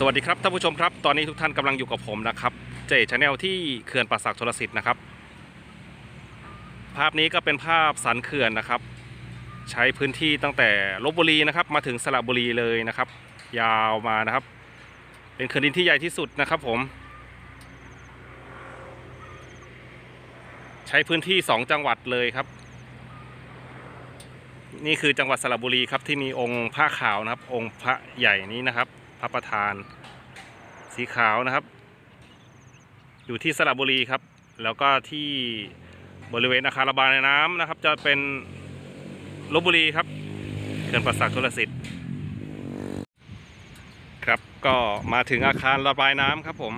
สวัสดีครับท่านผู้ชมครับ ตอนนี้ทุกท่านกำลังอยู่กับผมนะครับ เจชาแนลที่เขื่อนป่าสักชลสิทธิ์นะครับ ภาพนี้ก็เป็นภาพสันเขื่อนนะครับ ใช้พื้นที่ตั้งแต่ลบบุรีนะครับ มาถึงสระบุรีเลยนะครับ ยาวมานะครับ เป็นเขื่อนดินที่ใหญ่ที่สุดนะครับผม ใช้พื้นที่ 2 จังหวัดเลยครับ นี่คือจังหวัดสระบุรีครับที่มีองค์พระขาวนะครับ องค์พระใหญ่นี้นะครับ พระประธาน สีขาวนะครับ อยู่ที่สระบุรีครับ แล้วก็ที่บริเวณอาคารระบายน้ำนะครับ จะเป็นลบบุรีครับเขื่อนประสักทุลสิทธิ์ครับก็มาถึงอาคารระบายน้ำครับผม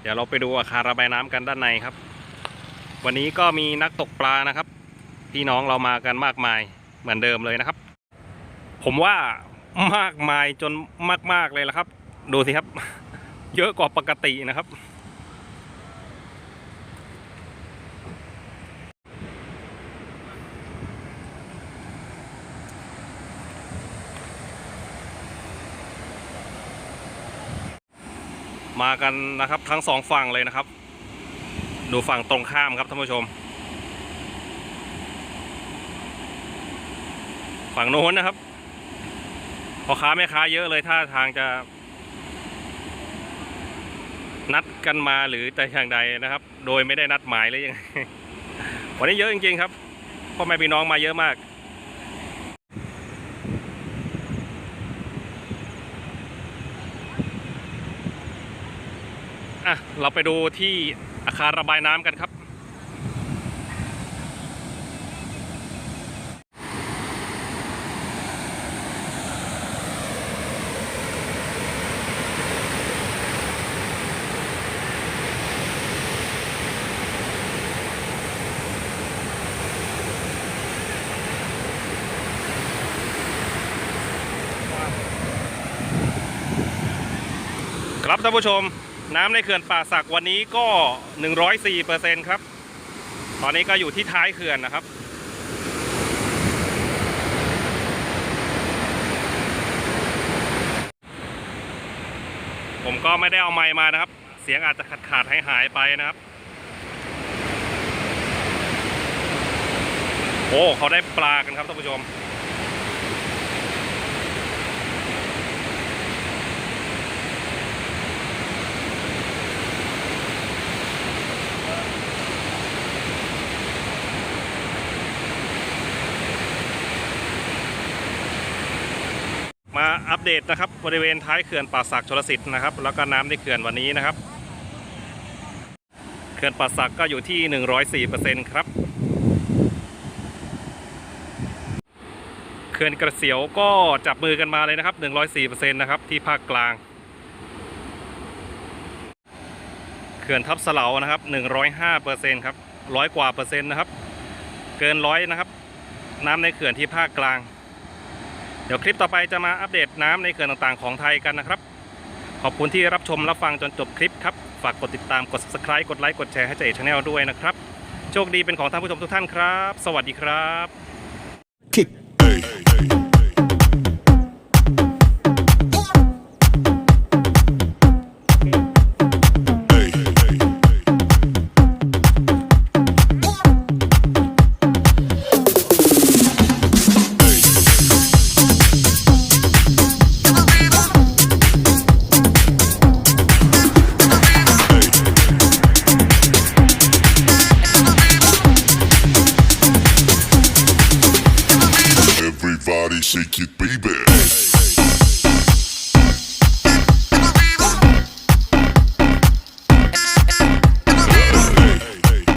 เดี๋ยวเราไปดูอาคารระบายน้ำกันด้านในครับ วันนี้ก็มีนักตกปลานะครับ พี่น้องเรามากันมากมายเหมือนเดิมเลยนะครับ ผมว่า มากมายจนมาก ๆ เลยละครับ ดูสิครับ เยอะกว่าปกตินะครับ มากันนะครับทั้งสองฝั่งเลยนะครับ ดูฝั่งตรงข้ามครับท่านผู้ชม ฝั่งโน้นนะครับ พ่อค้าแม่ค้าเยอะเลยถ้าทางจะ นัดกันมาหรือแต่อย่างใดนะครับ โดยไม่ได้นัดหมายเลยยังไงวันนี้เยอะจริงๆครับพ่อแม่พี่น้องมาเยอะมากอะเราไปดูที่อาคารระบายน้ำกันครับ ครับท่านผู้ชมน้ำในเขื่อนป่าสักวันนี้ก็ 104%ครับ ตอนนี้ก็อยู่ที่ท้ายเขื่อนนะครับ ผมก็ไม่ได้เอาไมค์มานะครับ เสียงอาจจะขาดขาดหายหายไปนะครับ โอ้เขาได้ปลากันครับท่านผู้ชม มาอัปเดตนะครับบริเวณท้ายเขื่อนป่าสักชลสิทธิ์นะครับ แล้วก็น้ำในเขื่อนวันนี้นะครับ เขื่อนป่าสักก็อยู่ที่ 104%ครับเขื่อนกระเสียวก็จับมือกันมาเลยนะครับ 104%นะครับที่ภาคกลางเขื่อนทับเสลานะครับ 105%ครับร้อยกว่าเปอร์เซ็นต์นะครับ เกินร้อยนะครับ น้ำในเขื่อนที่ภาคกลาง เดี๋ยวคลิปต่อไปจะมาอัปเดตน้ำในเขื่อนต่างๆของไทยกันนะครับ ขอบคุณที่รับชมรับฟังจนจบคลิปครับ ฝากกดติดตามกด subscribe กดไลค์กดแชร์ให้เจชาแนลด้วยนะครับ โชคดีเป็นของท่านผู้ชมทุกท่านครับ สวัสดีครับ kick. Everybody shake it, baby.